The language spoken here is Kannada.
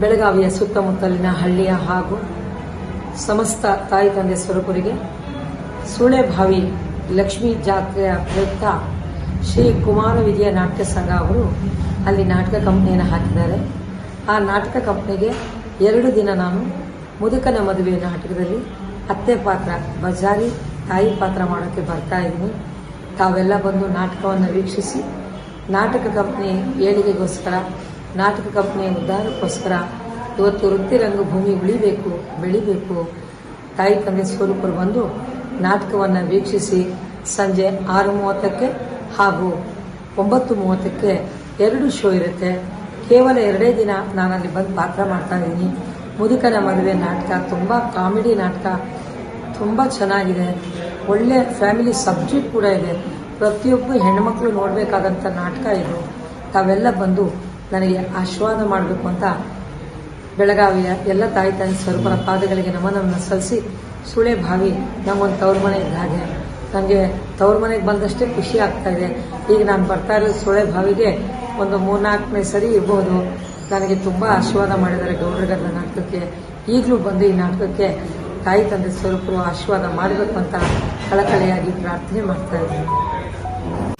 ಬೆಳಗಾವಿಯ ಸುತ್ತಮುತ್ತಲಿನ ಹಳ್ಳಿಯ ಹಾಗೂ ಸಮಸ್ತ ತಾಯಿ ತಂದೆ ಸ್ವರೂಪರಿಗೆ ಸುಳೆಭಾವಿ ಲಕ್ಷ್ಮೀ ಜಾತ್ರೆಯ ಪ್ರಯುಕ್ತ ಶ್ರೀ ಕುಮಾರ ವಿಜಯ ನಾಟ್ಯ ಸಂಘ ಅವರು ಅಲ್ಲಿ ನಾಟಕ ಕಂಪ್ನಿಯನ್ನು ಹಾಕಿದ್ದಾರೆ. ಆ ನಾಟಕ ಕಂಪ್ನಿಗೆ ಎರಡು ದಿನ ನಾನು ಮುದುಕನ ಮದುವೆ ನಾಟಕದಲ್ಲಿ ಅತ್ತೆ ಪಾತ್ರ, ಬಜಾರಿ ತಾಯಿ ಪಾತ್ರ ಮಾಡೋಕ್ಕೆ ಬರ್ತಾ ಇದ್ದೀನಿ. ತಾವೆಲ್ಲ ಬಂದು ನಾಟಕವನ್ನು ವೀಕ್ಷಿಸಿ, ನಾಟಕ ಕಂಪ್ನಿ ಏಳಿಗೆಗೋಸ್ಕರ ನಾಟಕ ಕಂಪ್ನಿಯ ಉದ್ಧಾರಕ್ಕೋಸ್ಕರ ಇವತ್ತು ವೃತ್ತಿ ರಂಗಭೂಮಿ ಉಳಿಬೇಕು, ಬೆಳಿಬೇಕು. ತಾಯಿ ತಂದೆ ಸ್ವರೂಪರು ಬಂದು ನಾಟಕವನ್ನು ವೀಕ್ಷಿಸಿ ಸಂಜೆ ಆರು ಮೂವತ್ತಕ್ಕೆ ಹಾಗೂ ಒಂಬತ್ತು ಮೂವತ್ತಕ್ಕೆ ಎರಡು ಶೋ ಇರುತ್ತೆ. ಕೇವಲ ಎರಡೇ ದಿನ ನಾನಲ್ಲಿ ಬಂದು ಪಾತ್ರ ಮಾಡ್ತಾ ಇದ್ದೀನಿ. ಮುದುಕನ ಮದುವೆ ನಾಟಕ, ತುಂಬ ಕಾಮಿಡಿ ನಾಟಕ, ತುಂಬ ಚೆನ್ನಾಗಿದೆ. ಒಳ್ಳೆ ಫ್ಯಾಮಿಲಿ ಸಬ್ಜೆಕ್ಟ್ ಕೂಡ ಇದೆ. ಪ್ರತಿಯೊಬ್ಬ ಹೆಣ್ಮಕ್ಳು ನೋಡಬೇಕಾದಂಥ ನಾಟಕ ಇದು. ತಾವೆಲ್ಲ ಬಂದು ನನಗೆ ಆಶೀರ್ವಾದ ಮಾಡಬೇಕು ಅಂತ ಬೆಳಗಾವಿಯ ಎಲ್ಲ ತಾಯಿ ತಾಯಿ ಸ್ವರೂಪರ ಪಾದಗಳಿಗೆ ನಮನವನ್ನು ಸಲ್ಲಿಸಿ ಸುಳೆ ಭಾವಿ ನಮ್ಮೊಂದು ತವ್ರ ಮನೆ ಹಾಗೆ. ನನಗೆ ತವ್ರ ಮನೆಗೆ ಬಂದಷ್ಟೇ ಖುಷಿ ಆಗ್ತಾ ಇದೆ. ಈಗ ನಾನು ಬರ್ತಾ ಇರೋದು ಸುಳೆ ಭಾವಿಗೆ ಒಂದು ಮೂರ್ನಾಲ್ಕನೇ ಸರಿ ಇರ್ಬೋದು. ನನಗೆ ತುಂಬ ಆಶೀರ್ವಾದ ಮಾಡಿದ್ದಾರೆ ಗೌಡ್ರಗದ ನಾಟಕಕ್ಕೆ. ಈಗಲೂ ಬಂದು ಈ ನಾಟಕಕ್ಕೆ ತಾಯಿ ತಂದೆ ಸ್ವರೂಪರು ಆಶೀರ್ವಾದ ಮಾಡಬೇಕು ಅಂತ ಕಳಕಳಿಯಾಗಿ ಪ್ರಾರ್ಥನೆ ಮಾಡ್ತಾ ಇದ್ದೀನಿ.